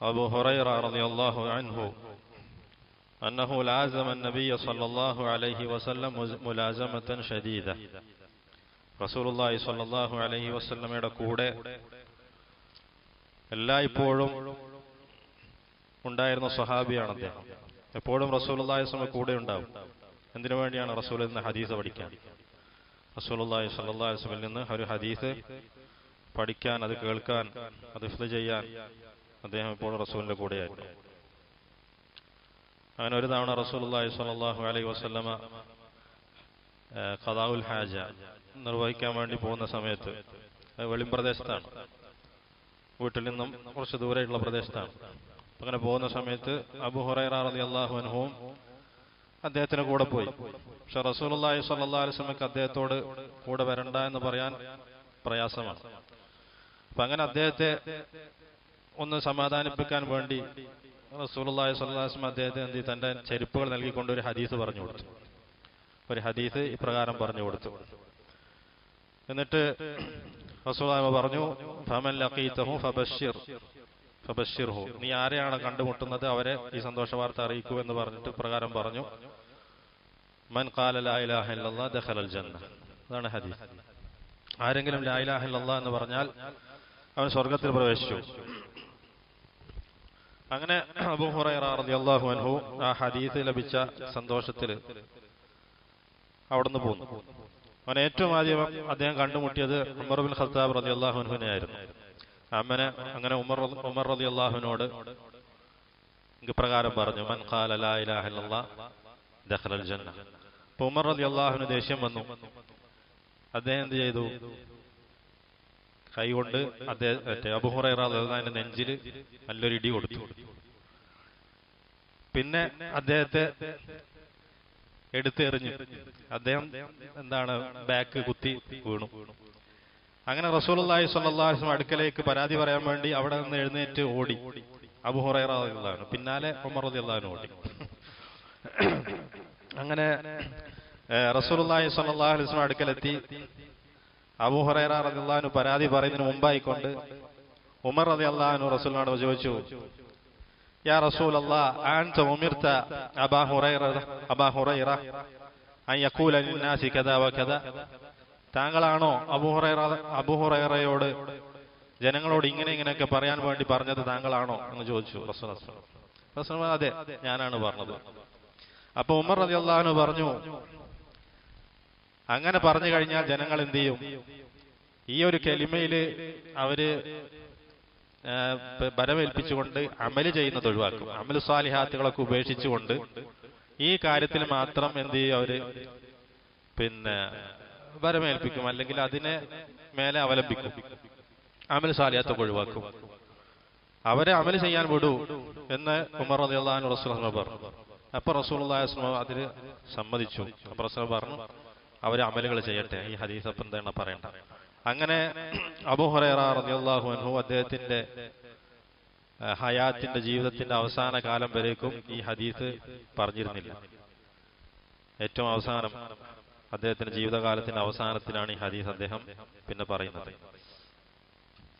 أبو هريرة رضي الله عنه أنه لازم النبي صلى الله عليه وسلم ملازمة شديدة رسول الله صلى الله عليه وسلم കൂടെ എല്ലായ്പ്പോഴും ഉണ്ടായിരുന്ന സ്വഹാബിയാണ് അദ്ദേഹം എപ്പോഴും റസൂലുള്ളാഹി സ്വലം കൂടെ ഉണ്ടാവും എന്തിനു വേണ്ടിയാണ് റസൂൽ എന്ന ഹദീസ് പഠിക്കാൻ റസൂലുള്ളാഹി സ്വല്ലല്ലാഹി അലൈഹി വസല്ലമയിൽ നിന്ന് ഒരു ഹദീസ് പഠിക്കാൻ അത് കേൾക്കാൻ അത് ഹിഫ്ദ് ചെയ്യാൻ അദ്ദേഹം ഇപ്പോൾ റസൂലിന്റെ കൂടെയായിരുന്നു അങ്ങനെ ഒരു തവണ റസൂലുള്ളാഹി സ്വല്ലല്ലാഹു അലൈഹി വസല്ലമ കഥാവുൽ ഹാജ നിർവഹിക്കാൻ വേണ്ടി പോകുന്ന സമയത്ത് അത് വെളിമ്പ്രദേശത്താണ് വീട്ടിൽ നിന്നും കുറച്ച് ദൂരെയുള്ള പ്രദേശത്താണ്. അങ്ങനെ പോകുന്ന സമയത്ത് അബു ഹുറൈറ അള്ളാഹു അനുഹവും അദ്ദേഹത്തിന് കൂടെ പോയി. പക്ഷെ റസൂലുള്ളാഹി സ്വല്ലല്ലാഹു അലൈഹി വസല്ലമക്ക് അദ്ദേഹത്തോട് കൂടെ വരണ്ട എന്ന് പറയാൻ പ്രയാസമാണ്. അപ്പൊ അങ്ങനെ അദ്ദേഹത്തെ ഒന്ന് സമാധാനിപ്പിക്കാൻ വേണ്ടി റസൂലുള്ളാഹി സ്വല്ലാസ്മ അദ്ദേഹത്തെ എന്ത്? തന്റെ ചെരുപ്പുകൾ നൽകിക്കൊണ്ട് ഒരു ഹദീസ് പറഞ്ഞു കൊടുത്തു. ഒരു ഹദീസ് ഇപ്രകാരം പറഞ്ഞു കൊടുത്തു. എന്നിട്ട് റസൂലുള്ളാഹി പറഞ്ഞു ഫമൻ ലഖീതഹു ഫബഷിർ ഫബഷിർഹു നീ ആരെയാണ് കണ്ടുമുട്ടുന്നത്? അവരെ ഈ സന്തോഷ വാർത്ത അറിയിക്കൂ എന്ന് പറഞ്ഞിട്ട് പ്രകാരം പറഞ്ഞു മൻ ഖാല ലാ ഇലാഹ ഇല്ലല്ലാഹ് ദഖലൽ ജന്ന. അതാണ് ഹദീസ്. ആരെങ്കിലും ലാ ഇലാഹ ഇല്ലല്ലാഹ് എന്ന് പറഞ്ഞാൽ അവൻ സ്വർഗത്തിൽ പ്രവേശിച്ചു. അങ്ങനെ അബൂ ഹുറൈറ റളിയല്ലാഹു അൻഹു ആ ഹദീസ് ലഭിച്ച സന്തോഷത്തിൽ അവിടുന്ന് പോന്നു. അവൻ ഏറ്റവും ആദ്യം അദ്ദേഹം കണ്ടുമുട്ടിയത് ഉമർ ബിൻ ഖത്താബ് റതി അൻഹുവിനെ ആയിരുന്നു. അമ്മനെ അങ്ങനെ ഉമർ ഉമർ റതി അള്ളാഹുവിനോട് പ്രകാരം പറഞ്ഞു മൻ ഖാല ലാ ഇലാഹ അപ്പോൾ ഉമർ റളിയല്ലാഹുവിന് ദേഷ്യം വന്നു. അദ്ദേഹം എന്ത് ചെയ്തു? കൈകൊണ്ട് അദ്ദേഹം മറ്റേ അബുഹുറൈറിന്റെ നെഞ്ചിൽ നല്ലൊരു ഇടി കൊടുത്തു. പിന്നെ അദ്ദേഹത്തെ എടുത്തെറിഞ്ഞു അദ്ദേഹം എന്താണ് ബാക്ക് കുത്തി വീണു. അങ്ങനെ അലൈഹി വസല്ലം അടുക്കലേക്ക് പരാതി പറയാൻ വേണ്ടി അവിടെ നിന്ന് എഴുന്നേറ്റ് ഓടി. അബുഹുറൈറാണ് പിന്നാലെ പിന്നെ ഉമർ റളിയല്ലാഹു ഓടി. അങ്ങനെ സ്വല്ലല്ലാഹു അലൈഹി വസല്ലം അടുക്കലെത്തി. അബൂ ഹുറൈറ റളിയല്ലാഹു പരാതി പറയുന്നതിന് മുമ്പായിക്കൊണ്ട് ഉമർ റളിയല്ലാഹു റസൂലിനോട് ചോദിച്ചു യാ റസൂൽ ഹുറൈറ ഹുറൈറ അൻ യഖൂല കദാ താങ്കളാണോ അബൂ ഹുറൈറ അബൂ ഹുറൈറയോട് ജനങ്ങളോട് ഇങ്ങനെ ഇങ്ങനെയൊക്കെ പറയാൻ വേണ്ടി പറഞ്ഞത് താങ്കളാണോ എന്ന് ചോദിച്ചു റസൂൽ അതെ ഞാനാണ് പറഞ്ഞത്. അപ്പൊ ഉമർ റളിയല്ലാഹു പറഞ്ഞു അങ്ങനെ പറഞ്ഞു കഴിഞ്ഞാൽ ജനങ്ങൾ എന്ത് ചെയ്യും? ഈ ഒരു കെലിമയിൽ അവർ ബലമേൽപ്പിച്ചുകൊണ്ട് അമൽ ചെയ്യുന്നത് ഒഴിവാക്കും. അമൽ സ്വാലിഹാത്തുകളൊക്കെ ഉപേക്ഷിച്ചുകൊണ്ട് ഈ കാര്യത്തിൽ മാത്രം എന്ത് ചെയ്യും അവർ? പിന്നെ ബലമേൽപ്പിക്കും. അല്ലെങ്കിൽ അതിനെ മേലെ അവലംബിക്കും. അമൽ സാലിയാത്തൊക്കെ ഒഴിവാക്കും. അവരെ അമൽ ചെയ്യാൻ വിടൂ എന്ന് ഉമർ റളിയല്ലാഹു റസൂൽ പറഞ്ഞു. അപ്പൊ റസൂൽ അതിന് സമ്മതിച്ചു. അപ്പൊ റസൂൽ പറഞ്ഞു അവർ അമലുകൾ ചെയ്യട്ടെ? ഈ ഹദീസ് അപ്പം എന്താണ് പറയണ്ട. അങ്ങനെ അബൂ ഹുറൈറ റളിയല്ലാഹു അൻഹു അദ്ദേഹത്തിന്റെ ഹയാത്തിന്റെ ജീവിതത്തിന്റെ അവസാന കാലം വരേക്കും ഈ ഹദീസ് പറഞ്ഞിരുന്നില്ല. ഏറ്റവും അവസാനം അദ്ദേഹത്തിന്റെ ജീവിതകാലത്തിന്റെ അവസാനത്തിലാണ് ഈ ഹദീസ് അദ്ദേഹം പിന്നെ പറയുന്നത്.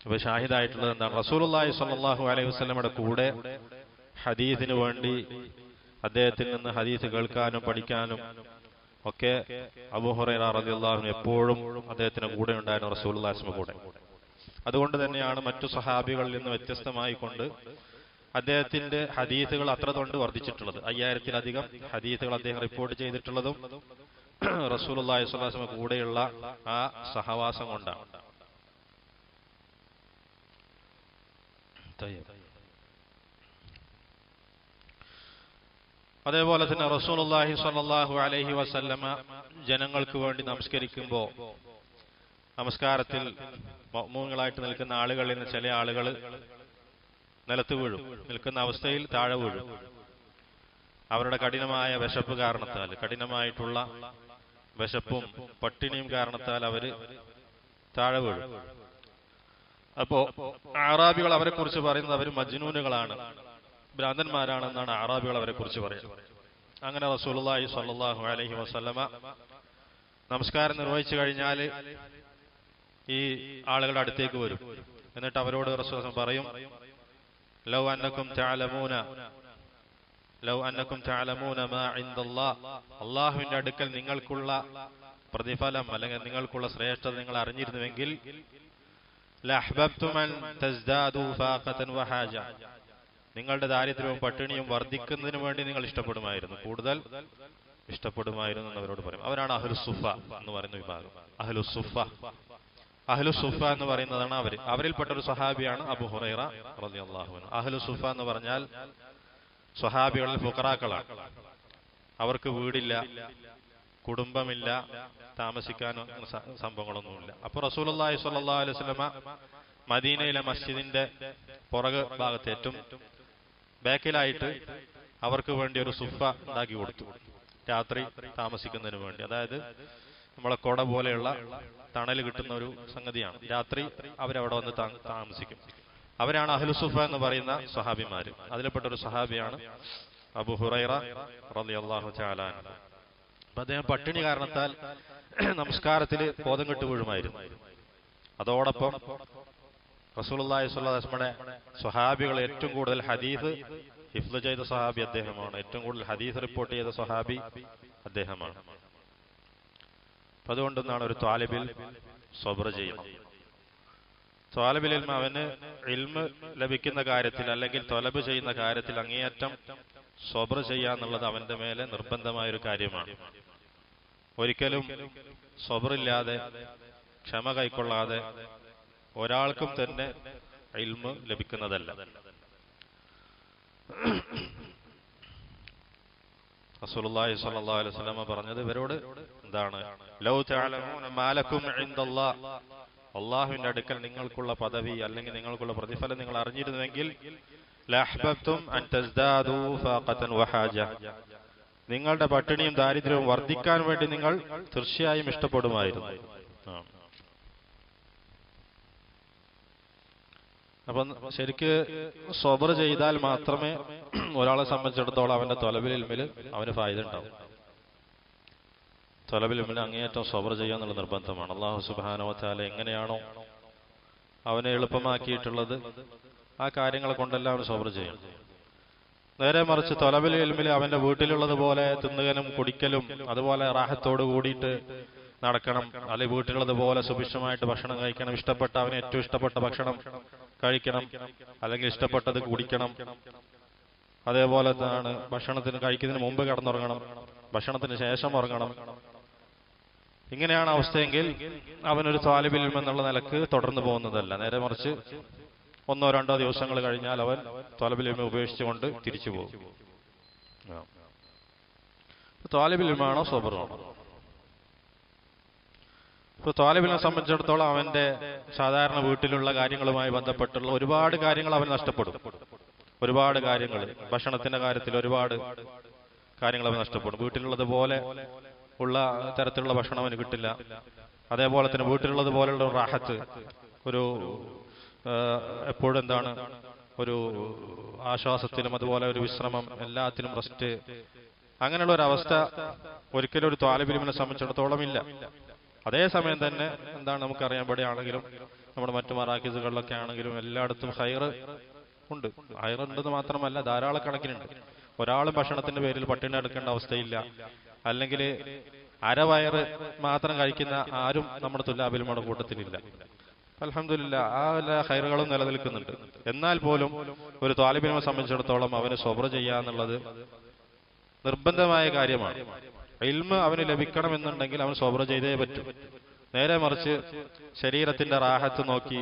അപ്പൊ ഷാഹിദായിട്ടുള്ളത് എന്താണ്? റസൂലുള്ളാഹി സ്വല്ലല്ലാഹു അലൈഹി വസല്ലമയുടെ കൂടെ ഹദീസിന് വേണ്ടി അദ്ദേഹത്തിൽ നിന്ന് ഹദീസ് കേൾക്കാനും പഠിക്കാനും ഒക്കെ അബൂ ഹുറൈറ റളിയല്ലാഹു എപ്പോഴും അദ്ദേഹത്തിന്റെ കൂടെ ഉണ്ടായിരുന്നു റസൂലുള്ളാഹി സ്വല്ലല്ലാഹു അലൈഹി കൂടെ. അതുകൊണ്ട് തന്നെയാണ് മറ്റു സഹാബികളിൽ നിന്ന് വ്യത്യസ്തമായി കൊണ്ട് അദ്ദേഹത്തിന്റെ ഹദീസുകൾ അത്ര തൊണ്ട് വർദ്ധിച്ചിട്ടുള്ളത്. അയ്യായിരത്തിലധികം ഹദീസുകൾ അദ്ദേഹം റിപ്പോർട്ട് ചെയ്തിട്ടുള്ളതും റസൂലുള്ളാഹി അലൈഹി കൂടെയുള്ള ആ സഹവാസം കൊണ്ടാണ്. അതേപോലെ തന്നെ റസൂലുള്ളാഹി സ്വല്ലല്ലാഹു അലൈഹി വസല്ലമ ജനങ്ങൾക്ക് വേണ്ടി നമസ്കരിക്കുമ്പോൾ നമസ്കാരത്തിൽ മൗമൂങ്ങളായിട്ട് നിൽക്കുന്ന ആളുകളിൽ നിന്ന് ചില ആളുകൾ നിലത്ത് വീഴും. നിൽക്കുന്ന അവസ്ഥയിൽ താഴെ വീഴും. അവരുടെ കഠിനമായ വിശപ്പ് കാരണത്താൽ കഠിനമായിട്ടുള്ള വിശപ്പും പട്ടിണിയും കാരണത്താൽ അവർ താഴെ വീഴും. അപ്പോ ആറാബികൾ അവരെ കുറിച്ച് പറയുന്നത് അവർ മജ്നൂനുകളാണ്. ഭ്രാന്തന്മാരാണെന്നാണ് അറാബികൾ അവരെ കുറിച്ച് പറയുന്നത് അങ്ങനെ റസൂലി സ്വല്ലല്ലാഹു അലഹി വസല്ലമ നമസ്കാരം നിർവഹിച്ചു കഴിഞ്ഞാൽ ഈ ആളുകളുടെ അടുത്തേക്ക് വരും. എന്നിട്ട് അവരോട് റസൂൽ പറയും ലൗ അന്നക്കും തഅലമൂന ലൗ അന്നക്കും ഇൻദല്ലാഹ്. അള്ളാഹുവിന്റെ അടുക്കൽ നിങ്ങൾക്കുള്ള പ്രതിഫലം അല്ലെങ്കിൽ നിങ്ങൾക്കുള്ള ശ്രേഷ്ഠത നിങ്ങൾ അറിഞ്ഞിരുന്നുവെങ്കിൽ തസ്ദാദു ഫാഖതൻ വഹാജ നിങ്ങളുടെ ദാരിദ്ര്യവും പട്ടിണിയും വർദ്ധിക്കുന്നതിന് വേണ്ടി നിങ്ങൾ ഇഷ്ടപ്പെടുമായിരുന്നു. കൂടുതൽ ഇഷ്ടപ്പെടുമായിരുന്നു എന്നവരോട് പറയും. അവരാണ് അഹ്ലുസുഫ എന്ന് പറയുന്ന വിഭാഗം. അഹ്ലുസുഫ അഹ്ലുസുഫ എന്ന് പറയുന്നതാണ് അവർ അവരിൽപ്പെട്ട ഒരു സഹാബിയാണ് അബു ഹുറൈറ റളിയല്ലാഹു അൻഹു. അഹ്ലുസുഫ എന്ന് പറഞ്ഞാൽ സ്വഹാബികളിൽ ഫുക്കറാക്കളാണ് അവർക്ക് വീടില്ല കുടുംബമില്ല താമസിക്കാൻ സംഭവങ്ങളൊന്നുമില്ല. അപ്പൊ റസൂലുള്ളാഹി സ്വല്ലാ അലൈഹി വസല്ലമ മദീനയിലെ മസ്ജിദിന്റെ പുറക് ഭാഗത്ത് ഏറ്റവും ബാക്കിലായിട്ട് അവർക്ക് വേണ്ടി ഒരു സുഫ ഉണ്ടാക്കി കൊടുത്തു. രാത്രി താമസിക്കുന്നതിന് വേണ്ടി. അതായത് നമ്മളെ കൊട പോലെയുള്ള തണൽ കിട്ടുന്ന ഒരു സംഗതിയാണ്. രാത്രി അവരവിടെ വന്ന് താമസിക്കും. അവരാണ് അഹ്ലുസുഫ എന്ന് പറയുന്ന സഹാബിമാര് അതിൽപ്പെട്ട ഒരു സഹാബിയാണ് അബു ഹുറൈറ റളിയല്ലാഹു തആല ചാലാൻ അപ്പൊ അദ്ദേഹം പട്ടിണി കാരണത്താൽ നമസ്കാരത്തിൽ ബോധം കെട്ടുപോഴുമായിരുന്നു അതോടൊപ്പം വസല്ലമയുടെ സ്വഹാബികൾ ഏറ്റവും കൂടുതൽ ഹദീസ് ഹിഫ്ദ് ചെയ്ത സ്വഹാബി അദ്ദേഹമാണ്. ഏറ്റവും കൂടുതൽ ഹദീസ് റിപ്പോർട്ട് ചെയ്ത സ്വഹാബി അദ്ദേഹമാണ്. അതുകൊണ്ടെന്നാണ് ഒരു താലിബിൽ സ്വബ്ര ചെയ്യണം ത്വാലബിൽ ഇൽമ അവന് ഇൽമ ലഭിക്കുന്ന കാര്യത്തിൽ അല്ലെങ്കിൽ തൊലബ് ചെയ്യുന്ന കാര്യത്തിൽ അങ്ങേയറ്റം സ്വബ്ര ചെയ്യാന്നുള്ളത് അവന്റെ മേലെ നിർബന്ധമായ ഒരു കാര്യമാണ്. ഒരിക്കലും സ്വബറില്ലാതെ ക്ഷമ കൈക്കൊള്ളാതെ ഒരാൾക്കും തന്നെ ഇൽമ ലഭിക്കുന്നതല്ല. റസൂലുള്ളാഹി സ്വല്ലല്ലാഹു അലൈഹി വസല്ലം പറഞ്ഞത് ഇവരോട് എന്താണ്? ലൗ തഅലമൂന മാലക്കും ഇൻദല്ലാഹ്. അള്ളാഹുവിന്റെ അടുക്കൽ നിങ്ങൾക്കുള്ള പദവി അല്ലെങ്കിൽ നിങ്ങൾക്കുള്ള പ്രതിഫലം നിങ്ങൾ അറിഞ്ഞിരുന്നുവെങ്കിൽ നിങ്ങളുടെ പട്ടിണിയും ദാരിദ്ര്യവും വർദ്ധിക്കാൻ വേണ്ടി നിങ്ങൾ തീർച്ചയായും ഇഷ്ടപ്പെടുമായിരുന്നു ആ. അപ്പൊ ശരിക്ക് സ്വബർ ചെയ്താൽ മാത്രമേ ഒരാളെ സംബന്ധിച്ചിടത്തോളം അവന്റെ തൊലവിലിൽമിൽ അവന് ഫായത ഉണ്ടാവും. തൊലബിൽ ഇൽമിൽ അങ്ങേയറ്റം സ്വബർ ചെയ്യാന്നുള്ള നിർബന്ധമാണ്. അള്ളാഹു സുബാനോത്താല എങ്ങനെയാണോ അവനെ എളുപ്പമാക്കിയിട്ടുള്ളത് ആ കാര്യങ്ങളെ കൊണ്ടെല്ലാം അവൻ സ്വബർ ചെയ്യണം. നേരെ മറിച്ച് ഇൽമിൽ അവന്റെ വീട്ടിലുള്ളത് പോലെ തിന്നുകനും കുടിക്കലും അതുപോലെ റാഹത്തോട് കൂടിയിട്ട് നടക്കണം. അല്ലെങ്കിൽ വീട്ടിലുള്ളത് പോലെ സുഭിക്ഷമായിട്ട് ഭക്ഷണം കഴിക്കണം. ഇഷ്ടപ്പെട്ട അവന് ഏറ്റവും ഇഷ്ടപ്പെട്ട ഭക്ഷണം കഴിക്കണം. അല്ലെങ്കിൽ ഇഷ്ടപ്പെട്ടത് കുടിക്കണം. അതേപോലെ തന്നെയാണ് ഭക്ഷണത്തിന് കഴിക്കുന്നതിന് മുമ്പ് കിടന്നുറങ്ങണം. ഭക്ഷണത്തിന് ശേഷം ഉറങ്ങണം. ഇങ്ങനെയാണ് അവസ്ഥയെങ്കിൽ അവനൊരു താലിബിൽ എന്നുള്ള നിലയ്ക്ക് തുടർന്നു പോകുന്നതല്ല. നേരെ മറിച്ച് ഒന്നോ രണ്ടോ ദിവസങ്ങൾ കഴിഞ്ഞാൽ അവൻ ത്വാലിബിലിമ ഉപേക്ഷിച്ചുകൊണ്ട് തിരിച്ചു പോകും. ത്വാലിബിലിമാണോ സ്വബറാണോ ഇപ്പൊ താലിബിനെ സംബന്ധിച്ചിടത്തോളം അവന്റെ സാധാരണ വീട്ടിലുള്ള കാര്യങ്ങളുമായി ബന്ധപ്പെട്ടുള്ള ഒരുപാട് കാര്യങ്ങൾ അവൻ നഷ്ടപ്പെടും. ഒരുപാട് കാര്യങ്ങൾ ഭക്ഷണത്തിന്റെ കാര്യത്തിൽ ഒരുപാട് കാര്യങ്ങൾ അവൻ നഷ്ടപ്പെടും. വീട്ടിലുള്ളതുപോലെ ഉള്ള തരത്തിലുള്ള ഭക്ഷണം അവന് കിട്ടില്ല. അതേപോലെ തന്നെ വീട്ടിലുള്ളത് പോലെയുള്ള ഒരു റാഹത്ത് ഒരു എപ്പോഴും എന്താണ് ഒരു ആശ്വാസത്തിലും അതുപോലെ ഒരു വിശ്രമം എല്ലാത്തിലും റെസ്റ്റ് അങ്ങനെയുള്ള ഒരു അവസ്ഥ ഒരിക്കലും ഒരു താലിബിനെ സംബന്ധിച്ചിടത്തോളം ഇല്ല. അതേസമയം തന്നെ എന്താണ് നമുക്കറിയാൻ ഇവിടെയാണെങ്കിലും നമ്മുടെ മറ്റു മറാക്കിസുകളിലൊക്കെ ആണെങ്കിലും എല്ലായിടത്തും ഹൈർ ഉണ്ട്. ഹൈർ ഉണ്ടെന്ന് മാത്രമല്ല ധാരാളം കണക്കിനുണ്ട്. ഒരാളും ഭക്ഷണത്തിന്റെ പേരിൽ പട്ടിണി എടുക്കേണ്ട അവസ്ഥയില്ല. അല്ലെങ്കിൽ അരവയറ് മാത്രം കഴിക്കുന്ന ആരും നമ്മുടെ തുല്ലാബിലുമാണ് കൂട്ടത്തിലില്ല. അലഹമില്ല ആ എല്ലാ ഹൈറുകളും നിലനിൽക്കുന്നുണ്ട്. എന്നാൽ പോലും ഒരു താലിബിനെ സംബന്ധിച്ചിടത്തോളം അവന് സ്വബ്ര ചെയ്യാന്നുള്ളത് നിർബന്ധമായ കാര്യമാണ്. ഇൽമ അവന് ലഭിക്കണമെന്നുണ്ടെങ്കിൽ അവൻ സ്വബ്ര ചെയ്തേ പറ്റൂ നേരെ മറിച്ച് ശരീരത്തിന്റെ റാഹത്ത് നോക്കി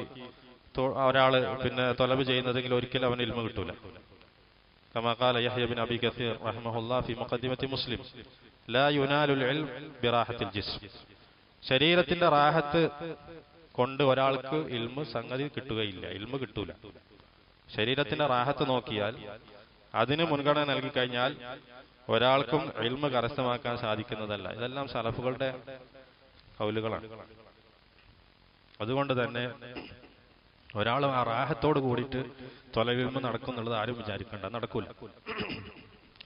തൊ- ഒരാള് പിന്നെ തൊലബ് ചെയ്യുന്നതെങ്കിൽ ഒരിക്കലും അവന് ഇൽമ കിട്ടൂല كما قال يحيى بن أبي كثير رحمه الله في مقدمة مسلم لا ينال العلم براحة الجسم ശരീരത്തിന്റെ റാഹത്ത് കൊണ്ട് ഒരാൾക്ക് ഇൽമ സംഗതി കിട്ടുകയില്ല ഇൽമ കിട്ടൂല ശരീരത്തിന്റെ റാഹത്ത് നോക്കിയാൽ അതിന് മുൻഗണന നൽകി കഴിഞ്ഞാൽ ഒരാൾക്കും ഇൽമ കരസ്ഥമാക്കാൻ സാധിക്കുന്നതല്ല. ഇതെല്ലാം സലഫുകളുടെ കൗലുകളാണ്. അതുകൊണ്ട് തന്നെ ഒരാൾ ആ റാഹത്തോട് കൂടിയിട്ട് തൊലവിൽമ നടക്കും എന്നുള്ളത് ആരും വിചാരിക്കണ്ട. നടക്കൂല.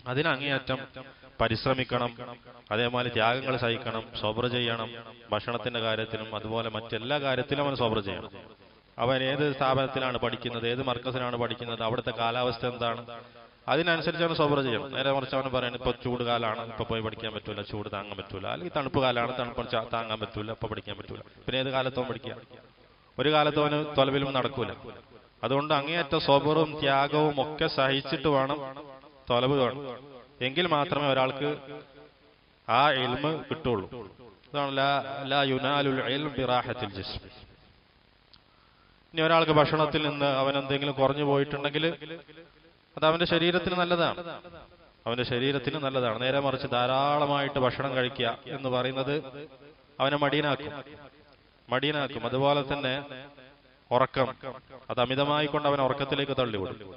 അതിനങ്ങേയറ്റം പരിശ്രമിക്കണം. അതേപോലെ ത്യാഗങ്ങൾ സഹിക്കണം. സോബർ ചെയ്യണം. ഭക്ഷണത്തിന്റെ കാര്യത്തിലും അതുപോലെ മറ്റെല്ലാ കാര്യത്തിലും അവൻ സോബർ ചെയ്യണം. അവൻ ഏത് സ്ഥാപനത്തിലാണ് പഠിക്കുന്നത്? ഏത് മർക്കസിലാണ് പഠിക്കുന്നത്? അവിടുത്തെ കാലാവസ്ഥ എന്താണ്? അതിനനുസരിച്ച് അവൻ സബർ ചെയ്യണം നേരെ മറിച്ച് അവൻ പറയുന്നത് ഇപ്പൊ ചൂട് കാലാണ് ഇപ്പൊ പോയി പഠിക്കാൻ പറ്റൂല ചൂട് താങ്ങാൻ പറ്റൂല. അല്ലെങ്കിൽ തണുപ്പ് കാലാണ് തണുപ്പ് താങ്ങാൻ പറ്റൂല ഇപ്പൊ പഠിക്കാൻ പറ്റൂല. പിന്നെ ഏത് കാലത്തോ പഠിക്കുക. ഒരു കാലത്തും അവന് തൊലവിലും നടക്കൂല. അതുകൊണ്ട് അങ്ങേയറ്റ സോബറും ത്യാഗവും ഒക്കെ സഹിച്ചിട്ട് വേണം തൊലവ് വേണം എങ്കിൽ മാത്രമേ ഒരാൾക്ക് ആ എൽമ് കിട്ടുള്ളൂ. ഇനി ഒരാൾക്ക് ഭക്ഷണത്തിൽ നിന്ന് അവൻ എന്തെങ്കിലും കുറഞ്ഞു പോയിട്ടുണ്ടെങ്കിൽ അത് അവന്റെ ശരീരത്തിന് നല്ലതാണ്. അവന്റെ ശരീരത്തിന് നല്ലതാണ്. നേരെ മറിച്ച് ധാരാളമായിട്ട് ഭക്ഷണം കഴിക്കുക എന്ന് പറയുന്നത് അവനെ മടിയനാക്കും. മടിയനാക്കും. അതുപോലെ തന്നെ ഉറക്കം. അത് അമിതമായി കൊണ്ട് അവൻ ഉറക്കത്തിലേക്ക് തള്ളിവിടും.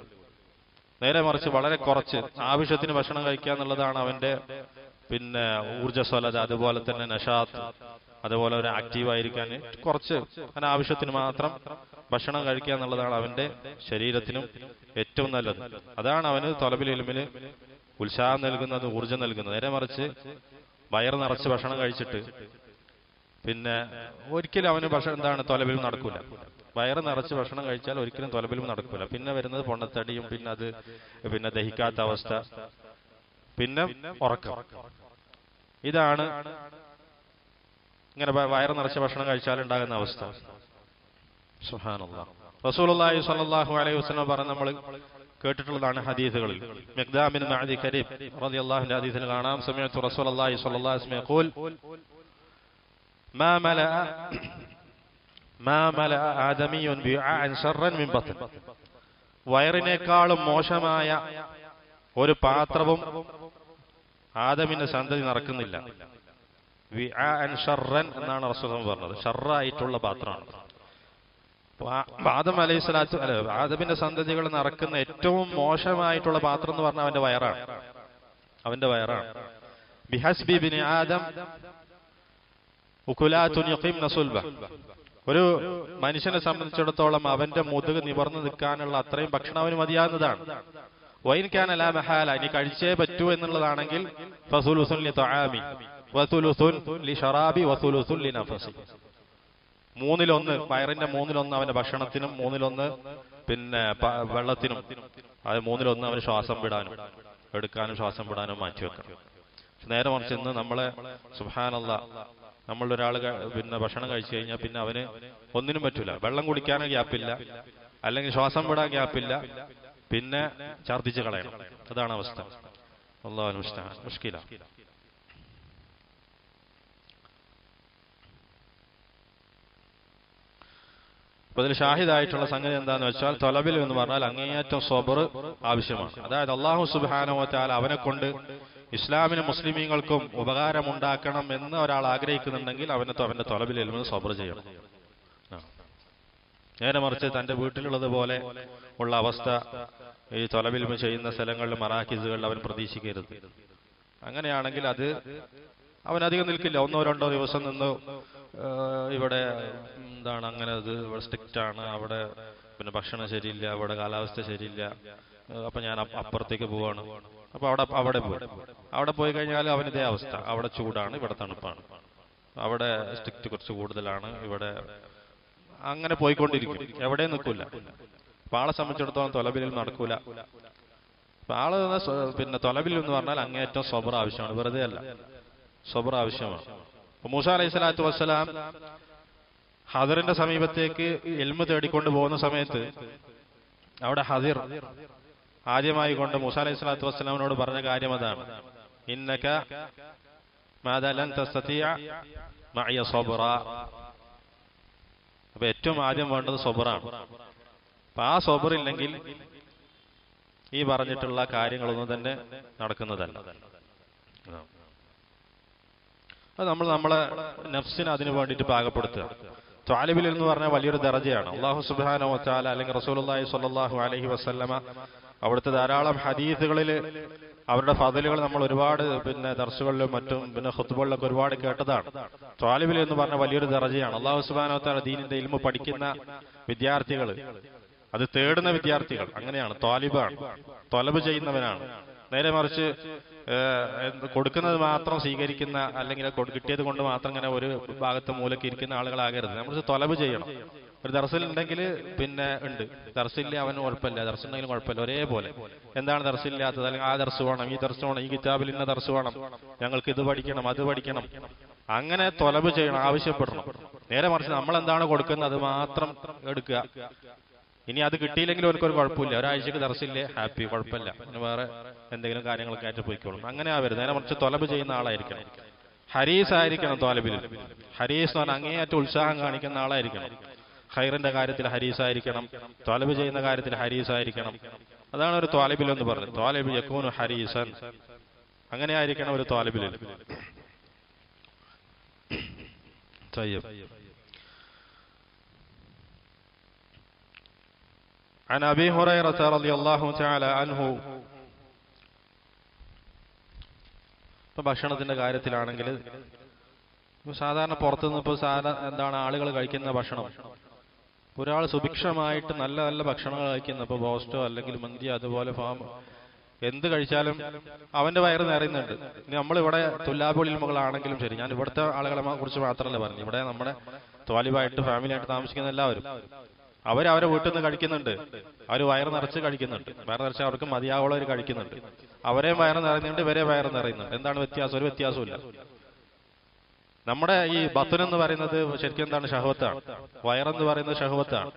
നേരെ മറിച്ച് വളരെ കുറച്ച് ആവശ്യത്തിന് ഭക്ഷണം കഴിക്കുക എന്നുള്ളതാണ് അവന്റെ പിന്നെ ഊർജസ്വലത. അതുപോലെ തന്നെ നഷാത്ത് അതുപോലെ ഒരു ആക്റ്റീവ് ആയിരിക്കാൻ കുറച്ച് അവൻ ആവശ്യത്തിന് മാത്രം ഭക്ഷണം കഴിക്കുക എന്നുള്ളതാണ് അവന്റെ ശരീരത്തിനും ഏറ്റവും നല്ലത്. അതാണ് അവന് തൊലബിൽ ഇൽമിന് ഉത്സാഹം നൽകുന്നത് ഊർജം നൽകുന്നത്. നേരെ മറിച്ച് വയറ് നിറച്ച് ഭക്ഷണം കഴിച്ചിട്ട് പിന്നെ ഒരിക്കലും അവന് ഭക്ഷണം എന്താണ് തൊലബിലും നടക്കൂല. വയറ് നിറച്ച് ഭക്ഷണം കഴിച്ചാൽ ഒരിക്കലും തൊലബിലും നടക്കൂല. പിന്നെ വരുന്നത് പൊണ്ണത്തടിയും പിന്നെ അത് പിന്നെ ദഹിക്കാത്ത അവസ്ഥ പിന്നെ ഉറക്കം. ഇതാണ് ഇങ്ങനെ വയർ വയറ് നിറച്ച് ഭക്ഷണം കഴിച്ചാൽ ഉണ്ടാകുന്ന അവസ്ഥ. സുഹാനുള്ള റസൂലുള്ളാഹി സ്വല്ലല്ലാഹു അലൈഹി വസല്ലം പറഞ്ഞ നമ്മൾ കേട്ടിട്ടുള്ളതാണ് ഹദീസുകളിൽ മിഖ്ദാമിൻ മഅദി കരീം റളിയല്ലാഹുവിന്റെ ഹദീസിൽ കാണാം സമയത്ത് റസൂലുള്ളാഹി സ്വല്ലല്ലാഹു അലൈഹി വസല്ലം യഖൂൽ ما ملأ ما ملأ آدمي بيعاء شرا من بطن വയറിനേക്കാളും മോശമായ ഒരു പാത്രവും ആദമിന്റെ സന്തതി നടക്കുന്നില്ല വിആഅൻ ഷർറൻ എന്നാണ് റസൂൽ പറഞ്ഞത് ഷർറായിട്ടുള്ള പാത്രമാണ് അപ്പൊ ആ- ആദം അലൈഹി സ്വലാത്തു അല്ല ആദമിന്റെ സന്തതികൾ നടക്കുന്ന ഏറ്റവും മോശമായിട്ടുള്ള പാത്രം എന്ന് പറഞ്ഞാൽ അവന്റെ വയറാണ്. അവന്റെ വയറാണ്. ബിഹസ്ബിബിന് ആദം ഒരു മനുഷ്യനെ സംബന്ധിച്ചിടത്തോളം അവന്റെ മുതുക് നിവർന്നു നിൽക്കാനുള്ള അത്രയും ഭക്ഷണം അവന് മതിയാകുന്നതാണ്. വൈൻ മെഹാല ഇനി കഴിച്ചേ പറ്റൂ എന്നുള്ളതാണെങ്കിൽ ഫസുലുസുൻ ലി ലി ഷറാബി ലി നഫസി. മൂന്നിലൊന്ന് വയറിന്റെ മൂന്നിലൊന്ന് അവന്റെ ഭക്ഷണത്തിനും മൂന്നിലൊന്ന് പിന്നെ വെള്ളത്തിനും. അത് മൂന്നിലൊന്ന് അവന് ശ്വാസം വിടാനും എടുക്കാനും ശ്വാസം വിടാനും മാറ്റിവെക്കണം നേരെ മറിച്ച് ഇന്ന് നമ്മളെ സുഹാനല്ല ഒരാൾ പിന്നെ ഭക്ഷണം കഴിച്ചു കഴിഞ്ഞാൽ പിന്നെ അവന് ഒന്നിനും പറ്റൂല. വെള്ളം കുടിക്കാനും ഗ്യാപ്പില്ല. അല്ലെങ്കിൽ ശ്വാസം വിടാൻ ഗ്യാപ്പില്ല. പിന്നെ ഛർദിച്ച് കളയണം. അതാണ് അവസ്ഥ. അള്ളാഹു മുഷ്കില. അപ്പൊ ഇതിൽ ഷാഹിദായിട്ടുള്ള സംഗതി എന്താന്ന് വെച്ചാൽ തൊലബിൽ എന്ന് പറഞ്ഞാൽ അങ്ങേയറ്റം സ്വബർ ആവശ്യമാണ്. അതായത് അള്ളാഹു സുബാനോത്താൽ അവനെ കൊണ്ട് ഇസ്ലാമിന് മുസ്ലിമീങ്ങൾക്കും ഉപകാരമുണ്ടാക്കണം എന്ന് ഒരാൾ ആഗ്രഹിക്കുന്നുണ്ടെങ്കിൽ അവനെ അവന്റെ തൊലബിൽ എൽമെന്ന് സ്വബർ ചെയ്യണം. നേരെ മറിച്ച് തന്റെ വീട്ടിലുള്ളത് പോലെ ഉള്ള അവസ്ഥ ഈ തൊലബിൽമ ചെയ്യുന്ന സ്ഥലങ്ങളിൽ മറാക്കിസുകളിൽ അവൻ പ്രതീക്ഷിക്കരുത്. അങ്ങനെയാണെങ്കിൽ അത് അവൻ അധികം നിൽക്കില്ല. ഒന്നോ രണ്ടോ ദിവസം നിന്ന് ഇവിടെ എന്താണ് അങ്ങനെ അത് സ്ട്രിക്റ്റ് ആണ്. അവിടെ പിന്നെ ഭക്ഷണം ശരിയില്ല അവിടെ കാലാവസ്ഥ ശരിയില്ല. അപ്പൊ ഞാൻ അപ്പുറത്തേക്ക് പോവാണ്. അപ്പൊ അവിടെ അവിടെ പോയി. അവിടെ പോയി കഴിഞ്ഞാൽ അവൻ ഇതേ അവസ്ഥ. അവിടെ ചൂടാണ് ഇവിടെ തണുപ്പാണ്. അവിടെ സ്ട്രിക്റ്റ് കുറച്ച് കൂടുതലാണ്. ഇവിടെ അങ്ങനെ പോയിക്കൊണ്ടിരിക്കും. എവിടെ നിൽക്കൂല. അപ്പൊ ആളെ സംബന്ധിച്ചിടത്തോളം തൊലബിലിൽ നടക്കൂല. അപ്പൊ ആൾ പിന്നെ തൊലബിൽ എന്ന് പറഞ്ഞാൽ അങ്ങേറ്റം സ്വബർ ആവശ്യമാണ്. വെറുതെ അല്ല സ്വബർ ആവശ്യമാണ്. മൂസ അലൈഹി സ്വലാത്തു വസ്സലാം ഹദറിന്റെ സമീപത്തേക്ക് എൽമ തേടിക്കൊണ്ട് പോകുന്ന സമയത്ത് അവിടെ ഹദിർ ആദ്യമായി കൊണ്ട് മൂസ അലൈഹി സ്വലാത്തു വസ്സലാമിനോട് പറഞ്ഞ കാര്യം അതാണ്. ഇന്നക അപ്പൊ ഏറ്റവും ആദ്യം വേണ്ടത് സൊബറാണ്. അപ്പൊ ആ സൊബറില്ലെങ്കിൽ ഈ പറഞ്ഞിട്ടുള്ള കാര്യങ്ങളൊന്നും തന്നെ നടക്കുന്നതല്ല. അത് നമ്മൾ നമ്മളെ നഫ്സിനെ അതിനു വേണ്ടിയിട്ട് പാകപ്പെടുത്തുക. ത്വാലിബിൽ എന്ന് പറഞ്ഞാൽ വലിയൊരു ദർജയാണ്. അള്ളാഹു സുബാനോ ചാല അല്ലെങ്കിൽ റസൂലുള്ളാഹി സ്വല്ലല്ലാഹു അലഹി വസല്ലമ അവിടുത്തെ ധാരാളം ഹദീസുകളിൽ അവരുടെ ഫതിലുകൾ നമ്മൾ ഒരുപാട് പിന്നെ ദർശകളിലും മറ്റും പിന്നെ ഹുത്തുബകളിലൊക്കെ ഒരുപാട് കേട്ടതാണ്. ത്വാലിബിൽ എന്ന് പറഞ്ഞ വലിയൊരു ദർജയാണ്. അള്ളാഹു സുബാനോ താല ദീനിന്റെ ഇൽമ പഠിക്കുന്ന വിദ്യാർത്ഥികൾ അത് തേടുന്ന വിദ്യാർത്ഥികൾ അങ്ങനെയാണ്. ത്വാലിബാണ്. തൊലബ് ചെയ്യുന്നവനാണ്. നേരെ മറിച്ച് കൊടുക്കുന്നത് മാത്രം സ്വീകരിക്കുന്ന അല്ലെങ്കിൽ കൊട്- കിട്ടിയത് കൊണ്ട് മാത്രം ഇങ്ങനെ ഒരു ഭാഗത്ത് മൂലക്ക് ഇരിക്കുന്ന ആളുകളാകരുത്. നമ്മൾ തൊലബ് ചെയ്യണം. ഒരു ദർസിലുണ്ടെങ്കിൽ പിന്നെ ഉണ്ട്. ദർസില്ല അവന് കുഴപ്പമില്ല. ദർസുണ്ടെങ്കിലും കുഴപ്പമില്ല. ഒരേപോലെ. എന്താണ് ദർസില്ലാത്തത് അല്ലെങ്കിൽ ആ ദർസ് വേണം ഈ ദർസ് വേണം ഈ കിതാബിൽ ഇന്ന ദർസ് വേണം. ഞങ്ങൾക്ക് ഇത് പഠിക്കണം അത് പഠിക്കണം. അങ്ങനെ തൊലബ് ചെയ്യണം ആവശ്യപ്പെടണം. നേരെ മറിച്ച് നമ്മൾ എന്താണ് കൊടുക്കുന്നത്? അത് മാത്രം എടുക്കുക. ഇനി അത് കിട്ടിയില്ലെങ്കിലും അവർക്ക് ഒരു കുഴപ്പമില്ല. ഒരാഴ്ചക്ക് ദർശില്ലേ? ഹാപ്പി. കുഴപ്പമില്ല. വേറെ എന്തെങ്കിലും കാര്യങ്ങളൊക്കെ ആയിട്ട് പോയിക്കോളും. അങ്ങനെ ആവരുത് നേരെ മറിച്ച് തൊലബ് ചെയ്യുന്ന ആളായിരിക്കണം. ഹരീസ് ആയിരിക്കണം തൊലബിൽ. ഹരീസ് എന്ന് പറഞ്ഞാൽ അങ്ങേയറ്റം ഉത്സാഹം കാണിക്കുന്ന ആളായിരിക്കണം. ഹൈറിന്റെ കാര്യത്തിൽ ഹരീസ് ആയിരിക്കണം. തൊലബ് ചെയ്യുന്ന കാര്യത്തിൽ ഹരീസ് ആയിരിക്കണം. അതാണ് ഒരു ത്വാലിബിൽ എന്ന് പറഞ്ഞത്. ത്വാലിബ് യക്കൂനു ഹരീസൻ. അങ്ങനെ ആയിരിക്കണം ഒരു ത്വാലിബിൽ ചെയ്യും عن أبي هريرة رضي الله تعالى عنه ഇപ്പൊ ഭക്ഷണത്തിന്റെ കാര്യത്തിലാണെങ്കിൽ ഇപ്പൊ സാധാരണ പുറത്തുനിന്ന് ഇപ്പൊ സാധാരണ എന്താണ് ആളുകൾ കഴിക്കുന്ന ഭക്ഷണം ഒരാൾ സുഭിക്ഷമായിട്ട് നല്ല നല്ല ഭക്ഷണങ്ങൾ കഴിക്കുന്ന ഇപ്പൊ ബോസ്റ്റോ അല്ലെങ്കിൽ മന്തി അതുപോലെ ഫാം എന്ത് കഴിച്ചാലും അവന്റെ വയറ് നിറയുന്നുണ്ട് ഇനി നമ്മളിവിടെ തുല്ലാബുളിൽ മകളാണെങ്കിലും ശരി ഞാൻ ഇവിടുത്തെ ആളുകളെ കുറിച്ച് മാത്രമല്ല പറഞ്ഞു ഇവിടെ നമ്മുടെ തോലിബായിട്ട് ഫാമിലിയായിട്ട് താമസിക്കുന്ന എല്ലാവരും അവർ അവരെ വീട്ടിൽ നിന്ന് കഴിക്കുന്നുണ്ട്. അവർ വയറ് നിറച്ച് കഴിക്കുന്നുണ്ട്. വയറ് നിറച്ച് അവർക്ക് മതിയാവോളം അവർ കഴിക്കുന്നുണ്ട്. അവരെ വയറ് നിറയുന്നുണ്ട് ഇവരെ വയറ് നിറയുന്നുണ്ട്. എന്താണ് വ്യത്യാസം? ഒരു വ്യത്യാസമില്ല നമ്മുടെ ഈ ബത്തുൻ എന്ന് പറയുന്നത് ശരിക്കും എന്താണ്? ഷഹവത്താണ് വയറെന്ന് പറയുന്നത് ഷഹവത്താണ്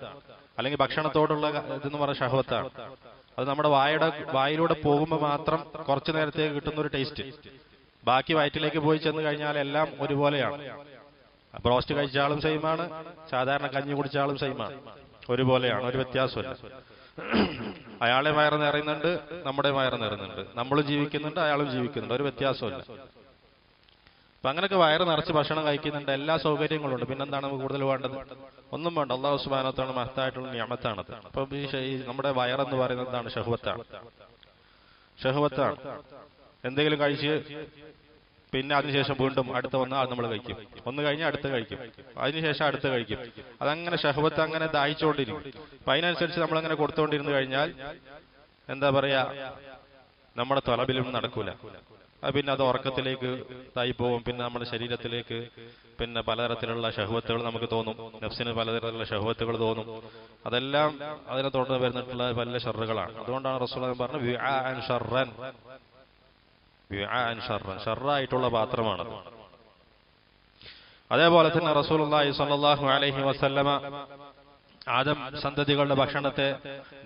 അല്ലെങ്കിൽ ഭക്ഷണത്തോടുള്ള ഇതെന്ന് പറയുന്ന ഷഹവത്താണ് അത് നമ്മുടെ വായുടെ വായിലൂടെ പോകുമ്പോൾ മാത്രം കുറച്ചു നേരത്തേക്ക് കിട്ടുന്ന ഒരു ടേസ്റ്റ്. ബാക്കി വയറ്റിലേക്ക് പോയി ചെന്ന് കഴിഞ്ഞാൽ എല്ലാം ഒരുപോലെയാണ്. ബ്രോസ്റ്റ് കഴിച്ച ആളും സെയിമാണ് സാധാരണ കഞ്ഞി കുടിച്ച ആളും സെയിമാണ് ഒരുപോലെയാണ് ഒരു വ്യത്യാസമില്ല. അയാളെ വയറ് നിറയുന്നുണ്ട് നമ്മുടെ വയറ് നിറയുന്നുണ്ട്. നമ്മൾ ജീവിക്കുന്നുണ്ട് അയാളും ജീവിക്കുന്നുണ്ട്. ഒരു വ്യത്യാസമില്ല. അപ്പൊ അങ്ങനെയൊക്കെ വയറ് നിറച്ച് ഭക്ഷണം കഴിക്കുന്നുണ്ട്. എല്ലാ സൗകര്യങ്ങളും ഉണ്ട്. പിന്നെന്താണ് നമുക്ക് കൂടുതൽ വേണ്ടത്? ഒന്നും വേണ്ട. അള്ളാഹു സുബാനത്താണ് മഹത്തായിട്ടുള്ള നിയമത്താണത് അപ്പൊ ഈ നമ്മുടെ വയറെന്ന് പറയുന്നത് എന്താണ്? ഷഹുവത്താണ്. ഷഹുവത്താണ്. എന്തെങ്കിലും കഴിച്ച് പിന്നെ അതിനുശേഷം വീണ്ടും അടുത്ത വന്ന അത് നമ്മൾ കഴിക്കും. ഒന്ന് കഴിഞ്ഞ് അടുത്ത കഴിക്കും. അതിനുശേഷം അടുത്ത കഴിക്കും. അതങ്ങനെ ഷഹബത്ത് അങ്ങനെ ദാഹിച്ചുകൊണ്ടിരിക്കും. അപ്പൊ അതിനനുസരിച്ച് നമ്മൾ അങ്ങനെ കൊടുത്തുകൊണ്ടിരുന്നു കഴിഞ്ഞാൽ എന്താ പറയാ നമ്മുടെ തലബിലും നടക്കൂല. പിന്നെ അത് ഉറക്കത്തിലേക്ക് പോകും പിന്നെ നമ്മുടെ ശരീരത്തിലേക്ക് പിന്നെ പലതരത്തിലുള്ള ഷഹുവത്തുകൾ നമുക്ക് തോന്നും. നഫ്സിന് പലതരത്തിലുള്ള ഷഹുവത്തുകൾ തോന്നും. അതെല്ലാം അതിനെ തുടർന്ന് വരുന്നിട്ടുള്ള പല ഷറുകളാണ് അതുകൊണ്ടാണ് റസൂൽ പറഞ്ഞത് വിആഅൻ പാത്രമാണത്. അതേപോലെ തന്നെ റസൂലുള്ളാഹി സ്വല്ലല്ലാഹു അലഹി വസല്ലമ ആദം സന്തതികളുടെ ഭക്ഷണത്തെ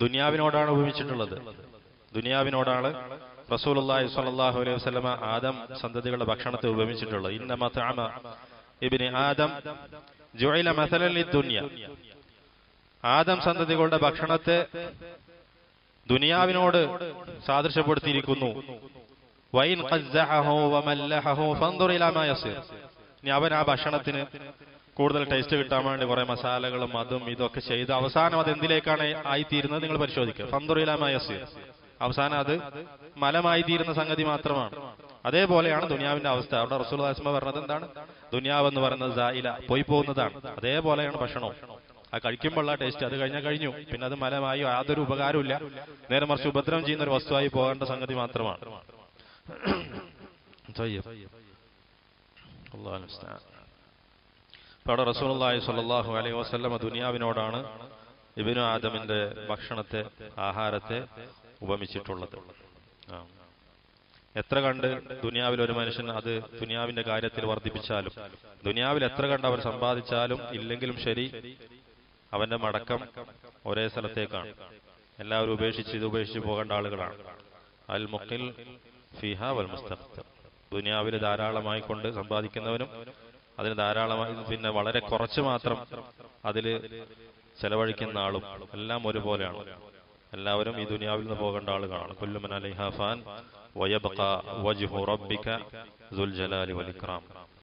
ദുനിയാവിനോടാണ് ഉപമിച്ചിട്ടുള്ളത്. ദുനിയാവിനോടാണ് റസൂലുള്ളാഹി സ്വല്ലല്ലാഹു അലൈഹി വസല്ലമ ആദം സന്തതികളുടെ ഭക്ഷണത്തെ ഉപമിച്ചിട്ടുള്ളത്. ഇന്ന മതാമ ഇബിന് ആദം ജുഇല മസലി ദുനിയ ആദം സന്തതികളുടെ ഭക്ഷണത്തെ ദുനിയാവിനോട് സാദൃശ്യപ്പെടുത്തിയിരിക്കുന്നു. വൈൻ ഇനി അവൻ ആ ഭക്ഷണത്തിന് കൂടുതൽ ടേസ്റ്റ് കിട്ടാൻ വേണ്ടി കുറെ മസാലകളും അതും ഇതൊക്കെ ചെയ്ത് അവസാനം അത് എന്തിലേക്കാണ് ആയിത്തീരുന്നത് നിങ്ങൾ പരിശോധിക്കുക. യസിർ. അവസാനം അത് മലമായി തീരുന്ന സംഗതി മാത്രമാണ്. അതേപോലെയാണ് ദുനിയാവിന്റെ അവസ്ഥ. അവിടെ റസൂൽ ഹാസ്മ പറഞ്ഞത് എന്താണ്? ദുനിയാവ് എന്ന് പറയുന്നത് സായില പോയി പോകുന്നതാണ്. അതേപോലെയാണ് ഭക്ഷണവും. ആ കഴിക്കുമ്പോഴുള്ള ടേസ്റ്റ് അത് കഴിഞ്ഞാൽ കഴിഞ്ഞു. പിന്നെ അത് മലമായി യാതൊരു ഉപകാരമില്ല നേരെ മറിച്ച് ഉപദ്രവം ചെയ്യുന്ന ഒരു വസ്തുവായി പോകേണ്ട സംഗതി മാത്രമാണ്. അള്ളാഹു അവിടെ റസൂലി സല്ലാഹു അലൈഹി വസ്ലമ ദുനിയാവിനോടാണ് ഇബിനു ആദമിന്റെ ഭക്ഷണത്തെ ആഹാരത്തെ ഉപമിച്ചിട്ടുള്ളത്. എത്ര കണ്ട് ദുനിയാവിൽ ഒരു മനുഷ്യൻ അത് ദുനിയാവിന്റെ കാര്യത്തിൽ വർദ്ധിപ്പിച്ചാലും ദുനിയാവിൽ എത്ര കണ്ട് അവൻ സമ്പാദിച്ചാലും ഇല്ലെങ്കിലും ശരി അവന്റെ മടക്കം ഒരേ സ്ഥലത്തേക്കാണ്. എല്ലാവരും ഉപേക്ഷിച്ച് ഇത് ഉപേക്ഷിച്ച് പോകേണ്ട ആളുകളാണ്. അൽ മുക്കിൽ ഫിഹ വൽ മുസ്തഖ്തർ. ദുനിയാവിൽ ധാരാളമായി കൊണ്ട് സമ്പാദിക്കുന്നവനും അതിന് ധാരാളമായി പിന്നെ വളരെ കുറച്ച് മാത്രം അതിൽ ചെലവഴിക്കുന്ന ആളും എല്ലാം ഒരുപോലെയാണ്. എല്ലാവരും ഈ ദുനിയാവിൽ നിന്ന് പോകേണ്ട ആളുകളാണ്. കുല്ലുമൻ